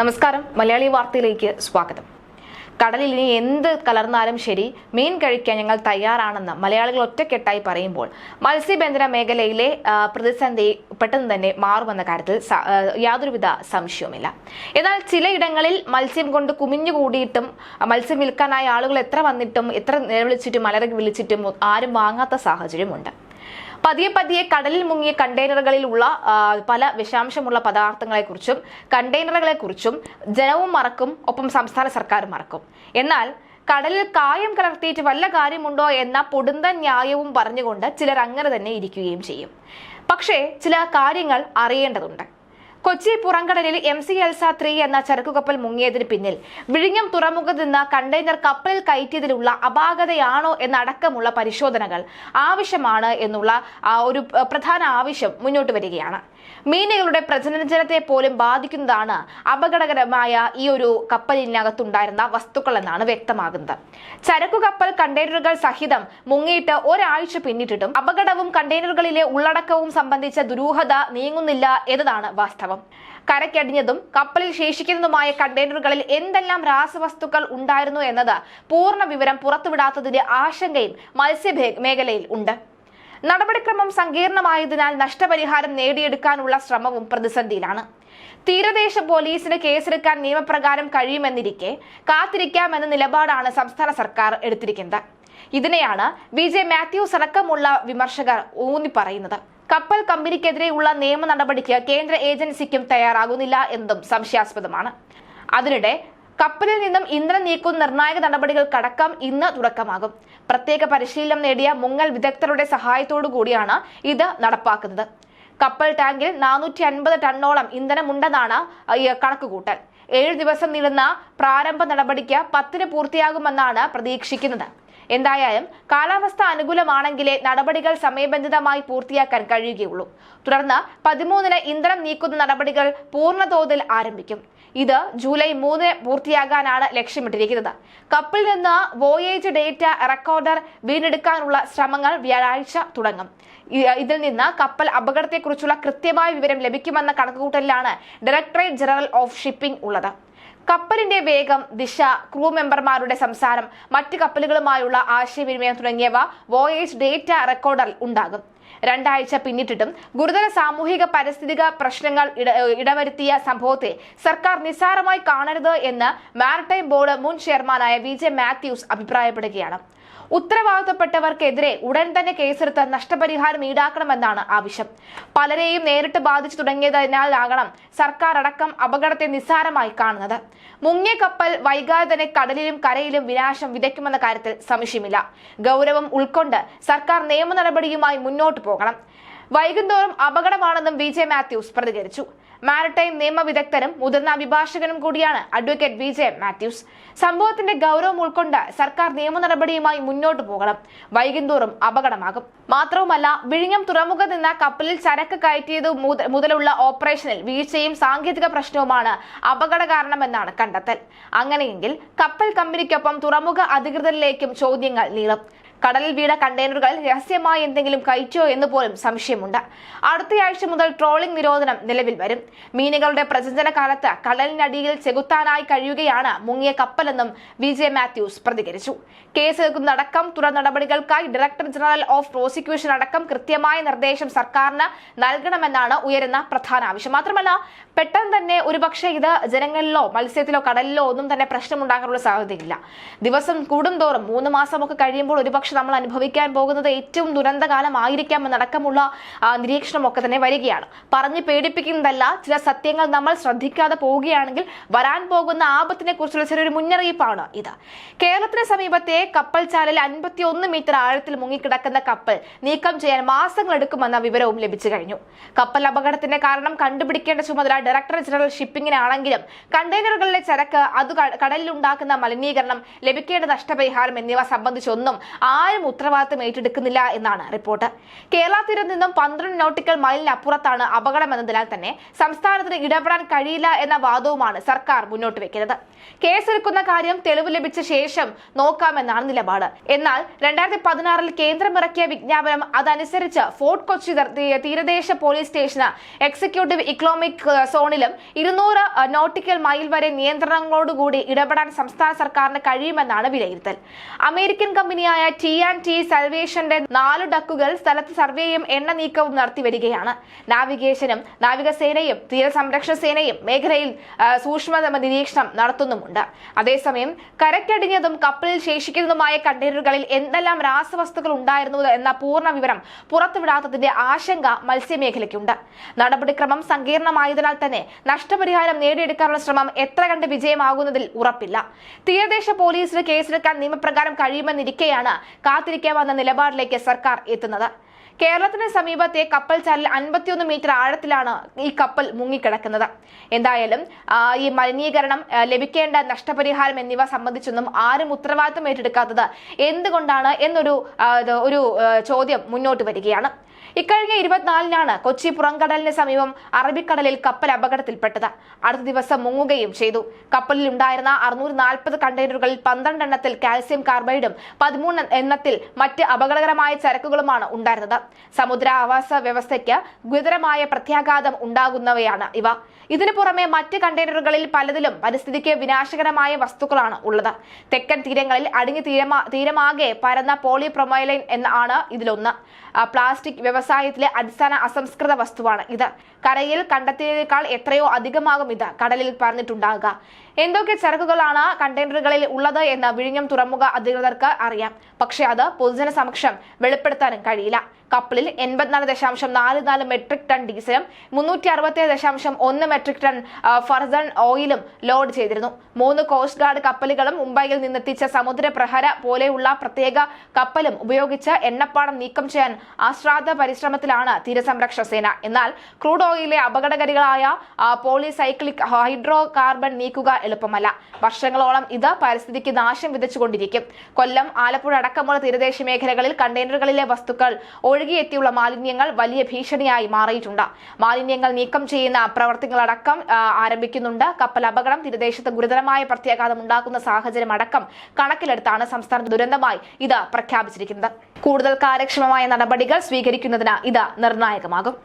നമസ്കാരം. മലയാളി വാർത്തയിലേക്ക് സ്വാഗതം. കടലിൽ ഇനി എന്ത് കലർന്നാലും ശരി മീൻ കഴിക്കാൻ ഞങ്ങൾ തയ്യാറാണെന്ന് മലയാളികൾ ഒറ്റക്കെട്ടായി പറയുമ്പോൾ മത്സ്യബന്ധന മേഖലയിലെ പ്രതിസന്ധി പെട്ടെന്ന് തന്നെ മാറുമെന്ന കാര്യത്തിൽ യാതൊരുവിധ സംശയവുമില്ല. എന്നാൽ ചിലയിടങ്ങളിൽ മത്സ്യം കൊണ്ട് കുമിഞ്ഞുകൂടിയിട്ടും മത്സ്യം വിൽക്കാനായ ആളുകൾ എത്ര വന്നിട്ടും എത്ര നിലവിളിച്ചിട്ടും അലറി വിളിച്ചിട്ടും ആരും വാങ്ങാത്ത സാഹചര്യമുണ്ട്. പതിയെ പതിയെ കടലിൽ മുങ്ങിയ കണ്ടെയ്നറുകളിലുള്ള പല വിഷാംശമുള്ള പദാർത്ഥങ്ങളെക്കുറിച്ചും കണ്ടെയ്നറുകളെക്കുറിച്ചും ജനവും മറക്കും ഒപ്പം സംസ്ഥാന സർക്കാരും മറക്കും. എന്നാൽ കടലിൽ കായം കലർത്തിയിട്ട് വല്ല കാര്യമുണ്ടോ എന്ന പൊടുന്ത ന്യായവും പറഞ്ഞുകൊണ്ട് ചിലർ അങ്ങനെ തന്നെ ഇരിക്കുകയും ചെയ്യും. പക്ഷേ ചില കാര്യങ്ങൾ അറിയേണ്ടതുണ്ട്. കൊച്ചി പുറംകടലിൽ എം സി എൽസ ത്രീ എന്ന ചരക്കുകപ്പൽ മുങ്ങിയതിന് പിന്നിൽ വിഴിഞ്ഞം തുറമുഖത്ത് നിന്ന് കണ്ടെയ്നർ കപ്പലിൽ കയറ്റിയതിലുള്ള അപാകതയാണോ എന്നടക്കമുള്ള പരിശോധനകൾ ആവശ്യമാണ് എന്നുള്ള ഒരു പ്രധാന ആവശ്യം മുന്നോട്ട് വരികയാണ്. മീനുകളുടെ പ്രജനനജനത്തെ പോലും ബാധിക്കുന്നതാണ് അപകടകരമായ ഈ ഒരു കപ്പലിനകത്തുണ്ടായിരുന്ന വസ്തുക്കൾ എന്നാണ് വ്യക്തമാകുന്നത്. ചരക്കു കപ്പൽ കണ്ടെയ്നറുകൾ സഹിതം മുങ്ങിയിട്ട് ഒരാഴ്ച പിന്നിട്ടിട്ടും അപകടവും കണ്ടെയ്നറുകളിലെ ഉള്ളടക്കവും സംബന്ധിച്ച ദുരൂഹത നീങ്ങുന്നില്ല എന്നതാണ് വാസ്തവം. കരക്കടിഞ്ഞതും കപ്പലിൽ ശേഷിക്കുന്നതുമായ കണ്ടെയ്നറുകളിൽ എന്തെല്ലാം രാസവസ്തുക്കൾ ഉണ്ടായിരുന്നു എന്നത് പൂർണ വിവരം പുറത്തുവിടാത്തതിന്റെ ആശങ്കയും മത്സ്യ മേഖലയിൽ ഉണ്ട്. നടപടിക്രമം സങ്കീർണമായതിനാൽ നഷ്ടപരിഹാരം നേടിയെടുക്കാനുള്ള ശ്രമവും പ്രതിസന്ധിയിലാണ്. തീരദേശ പോലീസിന് കേസെടുക്കാൻ നിയമപ്രകാരം കഴിയുമെന്നിരിക്കെ കാത്തിരിക്കാമെന്ന നിലപാടാണ് സംസ്ഥാന സർക്കാർ എടുത്തിരിക്കുന്നത്. ഇതിനെയാണ് വി ജെ മാത്യൂസ് അടക്കമുള്ള വിമർശകർ ഊന്നി പറയുന്നത്. കപ്പൽ കമ്പനിക്കെതിരെയുള്ള നിയമ നടപടിക്ക് കേന്ദ്ര ഏജൻസിക്കും തയ്യാറാകുന്നില്ല എന്നതും സംശയാസ്പദമാണ്. അതിനിടെ കപ്പലിൽ നിന്നും ഇന്ധനം നീക്കുന്ന നിർണായക നടപടികൾക്കടക്കം ഇന്ന് തുടക്കമാകും. പ്രത്യേക പരിശീലനം നേടിയ മുങ്ങൽ വിദഗ്ധരുടെ സഹായത്തോടു കൂടിയാണ് ഇത് നടപ്പാക്കുന്നത്. കപ്പൽ ടാങ്കിൽ നാനൂറ്റി അൻപത് ടണ്ണോളം ഇന്ധനമുണ്ടെന്നാണ് കണക്കുകൂട്ടൽ. ഏഴ് ദിവസം നീളുന്ന പ്രാരംഭ നടപടിക്ക് പത്തിന് പൂർത്തിയാകുമെന്നാണ് പ്രതീക്ഷിക്കുന്നത്. എന്തായാലും കാലാവസ്ഥ അനുകൂലമാണെങ്കിലേ നടപടികൾ സമയബന്ധിതമായി പൂർത്തിയാക്കാൻ കഴിയുകയുള്ളൂ. തുടർന്ന് പതിമൂന്നിന് ഇന്ധനം നീക്കുന്ന നടപടികൾ പൂർണതോതിൽ ആരംഭിക്കും. ഇത് ജൂലൈ മൂന്നിന് പൂർത്തിയാകാനാണ് ലക്ഷ്യമിട്ടിരിക്കുന്നത്. കപ്പിൽ നിന്ന് വോയേജ് ഡേറ്റ റെക്കോർഡർ വീണ്ടെടുക്കാനുള്ള ശ്രമങ്ങൾ വ്യാഴാഴ്ച തുടങ്ങും. ഇതിൽ നിന്ന് കപ്പൽ അപകടത്തെക്കുറിച്ചുള്ള കൃത്യമായ വിവരം ലഭിക്കുമെന്ന കണക്കുകൂട്ടലിലാണ് ഡയറക്ടറേറ്റ് ജനറൽ ഓഫ് ഷിപ്പിംഗ് ഉള്ളത്. കപ്പലിന്റെ വേഗം ദിശ ക്രൂ മെമ്പർമാരുടെ സംസാരം മറ്റ് കപ്പലുകളുമായുള്ള ആശയവിനിമയം തുടങ്ങിയവ വോയേജ് ഡേറ്റ റെക്കോർഡർ ഉണ്ടാകും. രണ്ടാഴ്ച പിന്നിട്ടിട്ടും ഗുരുതര സാമൂഹിക പരിസ്ഥിതിക പ്രശ്നങ്ങൾ ഇട ഇടവരുത്തിയ സംഭവത്തെ സർക്കാർ നിസ്സാരമായി കാണരുത് എന്ന് മാരിടൈം ബോർഡ് മുൻ ചെയർമാനായ വി ജെ മാത്യൂസ് അഭിപ്രായപ്പെടുകയാണ്. ഉത്തരവാദിത്തപ്പെട്ടവർക്കെതിരെ ഉടൻ തന്നെ കേസെടുത്ത് നഷ്ടപരിഹാരം ഈടാക്കണമെന്നാണ് ആവശ്യം. പലരെയും നേരിട്ട് ബാധിച്ചു തുടങ്ങിയതിനാലാകണം സർക്കാർ അടക്കം അപകടത്തെ നിസ്സാരമായി കാണുന്നത്. മുങ്ങിയ കപ്പൽ വൈകാതെ തന്നെ കടലിലും കരയിലും വിനാശം വിതയ്ക്കുമെന്ന കാര്യത്തിൽ സംശയമില്ല. ഗൗരവം ഉൾക്കൊണ്ട് സർക്കാർ നിയമ നടപടിയുമായി മുന്നോട്ട് പോകണം. വൈകുന്തോറും അപകടമാണെന്നും വി ജെ മാത്യൂസ് പ്രതികരിച്ചു. മാരിടൈം നിയമ വിദഗ്ധനും മുതിർന്ന അഭിഭാഷകനും കൂടിയാണ് അഡ്വക്കേറ്റ് വി ജെ മാത്യൂസ്. സംഭവത്തിന്റെ ഗൗരവം ഉൾക്കൊണ്ട് സർക്കാർ നിയമ നടപടിയുമായി മുന്നോട്ട് പോകണം. വൈകുന്തോറും അപകടമാകും. മാത്രവുമല്ല വിഴിഞ്ഞം തുറമുഖത്ത് നിന്ന് കപ്പലിൽ ചരക്ക് കയറ്റിയത് മുതലുള്ള ഓപ്പറേഷനിൽ വീഴ്ചയും സാങ്കേതിക പ്രശ്നവുമാണ് അപകട കാരണമെന്നാണ് കണ്ടെത്തൽ. അങ്ങനെയെങ്കിൽ കപ്പൽ കമ്പനിക്കൊപ്പം തുറമുഖ അധികൃതരിലേക്കും ചോദ്യങ്ങൾ നീളും. കടലിൽ വീണ കണ്ടെയ്നറുകൾ രഹസ്യമായി എന്തെങ്കിലും കയറ്റോ എന്ന് പോലും സംശയമുണ്ട്. അടുത്തയാഴ്ച മുതൽ ട്രോളിംഗ് നിരോധനം നിലവിൽ വരും. മീനുകളുടെ പ്രജനന കാലത്ത് കടലിനടിയിൽ ചെകുത്താനായി കഴിയുകയാണ് മുങ്ങിയ കപ്പലെന്നും വി ജെ മാത്യൂസ് പ്രതികരിച്ചു. കേസെടുക്കുന്നതടക്കം തുടർ നടപടികൾക്കായി ഡയറക്ടർ ജനറൽ ഓഫ് പ്രോസിക്യൂഷൻ അടക്കം കൃത്യമായ നിർദ്ദേശം സർക്കാരിന് നൽകണമെന്നാണ് ഉയരുന്ന പ്രധാന ആവശ്യം. മാത്രമല്ല പെട്ടെന്ന് തന്നെ ഒരുപക്ഷെ ഇത് ജനങ്ങളിലോ മത്സ്യത്തിലോ കടലിലോ ഒന്നും തന്നെ പ്രശ്നമുണ്ടാകാനുള്ള സാധ്യതയില്ല. ദിവസം കൂടുന്തോറും മൂന്ന് മാസമൊക്കെ കഴിയുമ്പോൾ ഒരുപക്ഷെ നമ്മൾ അനുഭവിക്കാൻ പോകുന്നത് ഏറ്റവും ദുരന്തകാലമായിരിക്കാം എന്നടക്കമുള്ള ആ, നിരീക്ഷണമൊക്കെ തന്നെ വരികയാണ്. പറഞ്ഞ് പേടിപ്പിക്കുന്നതല്ല ചില സത്യങ്ങൾ നമ്മൾ ശ്രദ്ധിക്കാതെ പോവുകയാണെങ്കിൽ വരാൻ പോകുന്ന ആപത്തിനെ കുറിച്ചുള്ള ചെറിയൊരു മുന്നറിയിപ്പാണ് ഇത്. കേരളത്തിന് സമീപത്തെ കപ്പൽ ചാലിൽ അൻപത്തി ഒന്ന് മീറ്റർ ആഴത്തിൽ മുങ്ങിക്കിടക്കുന്ന കപ്പൽ നീക്കം ചെയ്യാൻ മാസങ്ങൾ എടുക്കുമെന്ന വിവരവും ലഭിച്ചു കഴിഞ്ഞു. കപ്പൽ അപകടത്തിന്റെ കാരണം കണ്ടുപിടിക്കേണ്ട ചുമതല ഡയറക്ടർ ജനറൽ ഷിപ്പിംഗിനാണെങ്കിലും കണ്ടെയ്നറുകളിലെ ചരക്ക് അത് കടലിലുണ്ടാക്കുന്ന മലിനീകരണം ലഭിക്കേണ്ട നഷ്ടപരിഹാരം എന്നിവ സംബന്ധിച്ചൊന്നും ആരും ഉത്തരവാദിത്തം ഏറ്റെടുക്കുന്നില്ല എന്നാണ് റിപ്പോർട്ട്. കേരള തീരത്ത് നിന്നും പന്ത്രണ്ട് നോട്ടിക്കൽ മൈലിനപ്പുറത്താണ് അപകടമെന്നതിനാൽ തന്നെ സംസ്ഥാനത്തിന് ഇടപെടാൻ കഴിയില്ല എന്ന വാദവുമാണ് സർക്കാർ മുന്നോട്ട് വെക്കുന്നത്. കേസെടുക്കുന്ന കാര്യം തെളിവ് ലഭിച്ച ശേഷം നോക്കാമെന്നാണ് നിലപാട്. എന്നാൽ രണ്ടായിരത്തി പതിനാറിൽ കേന്ദ്രം ഇറക്കിയ വിജ്ഞാപനം അതനുസരിച്ച് ഫോർട്ട് കൊച്ചി തീരദേശ പോലീസ് സ്റ്റേഷന് എക്സിക്യൂട്ടീവ് ഇക്കണോമിക് സോണിലും ഇരുന്നൂറ് നോട്ടിക്കൽ മൈൽ വരെ നിയന്ത്രണങ്ങളോടുകൂടി ഇടപെടാൻ സംസ്ഥാന സർക്കാരിന് കഴിയുമെന്നാണ് വിലയിരുത്തൽ. അമേരിക്കൻ കമ്പനിയായ ടി ആൻഡ് ടി സൽവേഷന്റെ നാല് ഡക്കുകൾ സ്ഥലത്ത് സർവേയും എണ്ണ നീക്കവും നടത്തി വരികയാണ് നാവിഗേഷനും നാവികസേനയും തീരസംരക്ഷണ സേനയും മേഖലയിൽ സൂക്ഷ്മ നിരീക്ഷണം നടത്തുന്നുമുണ്ട് അതേസമയം കരക്കടിഞ്ഞതും കപ്പലിൽ ശേഷിക്കുന്നതുമായ കണ്ടെയ്നറുകളിൽ എന്തെല്ലാം രാസവസ്തുക്കൾ ഉണ്ടായിരുന്നു എന്ന പൂർണ വിവരം പുറത്തുവിടാത്തതിന്റെ ആശങ്ക മത്സ്യമേഖലയ്ക്കുണ്ട്. നടപടിക്രമം സങ്കീർണമായതിനാൽ തന്നെ നഷ്ടപരിഹാരം നേടിയെടുക്കാനുള്ള ശ്രമം എത്ര കണ്ട് വിജയമാകുന്നതിൽ ഉറപ്പില്ല. തീരദേശ പോലീസിന് കേസെടുക്കാൻ നിയമപ്രകാരം കഴിയുമെന്നിരിക്കെയാണ് കാത്തിരിക്കാവുന്ന നിലപാടിലേക്ക് സർക്കാർ എത്തുന്നത്. കേരളത്തിന് സമീപത്തെ കപ്പൽ ചാലിൽ അൻപത്തിയൊന്ന് മീറ്റർ ആഴത്തിലാണ് ഈ കപ്പൽ മുങ്ങിക്കിടക്കുന്നത്. എന്തായാലും ഈ മലിനീകരണം ലഭിക്കേണ്ട നഷ്ടപരിഹാരം എന്നിവ സംബന്ധിച്ചൊന്നും ആരും ഉത്തരവാദിത്തം ഏറ്റെടുക്കാത്തത് എന്തുകൊണ്ടാണ് എന്നൊരു ഒരു ചോദ്യം മുന്നോട്ട് വരികയാണ്. ഇക്കഴിഞ്ഞ ഇരുപത്തിനാലിനാണ് കൊച്ചി പുറംകടലിന് സമീപം അറബിക്കടലിൽ കപ്പൽ അപകടത്തിൽപ്പെട്ടത്. അടുത്ത ദിവസം മുങ്ങുകയും ചെയ്തു. കപ്പലിൽ ഉണ്ടായിരുന്ന അറുന്നൂറ്റി നാൽപ്പത് കണ്ടെയ്നറുകളിൽ പന്ത്രണ്ട് എണ്ണത്തിൽ കാൽസ്യം കാർബൈഡും പതിമൂന്ന് എണ്ണത്തിൽ മറ്റ് അപകടകരമായ ചരക്കുകളുമാണ് ഉണ്ടായിരുന്നത്. സമുദ്ര ആവാസ വ്യവസ്ഥയ്ക്ക് ഗുരുതരമായ പ്രത്യാഘാതം ഉണ്ടാകുന്നവയാണ് ഇവ. ഇതിനു പുറമെ മറ്റ് കണ്ടെയ്നറുകളിൽ പലതിലും പരിസ്ഥിതിക്ക് വിനാശകരമായ വസ്തുക്കളാണ് ഉള്ളത്. തെക്കൻ തീരങ്ങളിൽ അടിഞ്ഞു തീരമാ തീരമാകെ പരന്ന പോളിപ്രൊമൈലൈൻ എന്ന ആണ് ഇതിലൊന്ന്. പ്ലാസ്റ്റിക് വ്യവസായത്തിലെ അടിസ്ഥാന അസംസ്കൃത വസ്തുവാണ് ഇത്. കരയിൽ കണ്ടെത്തിയതിനേക്കാൾ എത്രയോ അധികമാകും ഇത് കടലിൽ പറഞ്ഞിട്ടുണ്ടാകുക എന്തൊക്കെ ചരക്കുകളാണ് കണ്ടെയ്നറുകളിൽ ഉള്ളത് എന്ന് വിഴിഞ്ഞം തുറമുഖ അധികൃതർക്ക് അറിയാം. പക്ഷെ അത് പൊതുജന സമക്ഷം വെളിപ്പെടുത്താനും കഴിയില്ല. കപ്പലിൽ എൺപത്തിനാല് ദശാംശം നാല് നാല് മെട്രിക് ടൺ ഡീസലും മുന്നൂറ്റി അറുപത്തിയേഴ് ദശാംശം ഒന്ന് മെട്രിക് ടൺ ഫർസൺ ഓയിലും ലോഡ് ചെയ്തിരുന്നു. മൂന്ന് കോസ്റ്റ് ഗാർഡ് കപ്പലുകളും മുംബൈയിൽ നിന്നെത്തിച്ച സമുദ്ര പ്രഹര പോലെയുള്ള പ്രത്യേക കപ്പലും ഉപയോഗിച്ച് എണ്ണപ്പാടം നീക്കം ചെയ്യാൻ ആശ്രാദ്ധ പരിശ്രമത്തിലാണ് തീരസംരക്ഷണ സേന. എന്നാൽ ക്രൂഡ് ഓയിലിലെ അപകടകാരികളായ പോളിസൈക്ലിക് ഹൈഡ്രോ കാർബൺ നീക്കുക എളുപ്പമല്ല. വർഷങ്ങളോളം ഇത് പരിസ്ഥിതിക്ക് നാശം വിതച്ചുകൊണ്ടിരിക്കും. കൊല്ലം ആലപ്പുഴ അടക്കമുള്ള തീരദേശ മേഖലകളിൽ കണ്ടെയ്നറുകളിലെ വസ്തുക്കൾ ഒഴുകിയെത്തിയുള്ള മാലിന്യങ്ങൾ വലിയ ഭീഷണിയായി മാറിയിട്ടുണ്ട്. മാലിന്യങ്ങൾ നീക്കം ചെയ്യുന്ന പ്രവർത്തികളടക്കം ആരംഭിക്കുന്നുണ്ട്. കപ്പൽ അപകടം തീരദേശത്ത് ഗുരുതരമായ പ്രത്യാഘാതം ഉണ്ടാക്കുന്ന സാഹചര്യം അടക്കം കണക്കിലെടുത്താണ് സംസ്ഥാന ദുരന്തമായി ഇത് പ്രഖ്യാപിച്ചിരിക്കുന്നത്. കൂടുതൽ കാര്യക്ഷമമായ നടപടികൾ സ്വീകരിക്കുന്നതിന് ഇത് നിർണായകമാകും.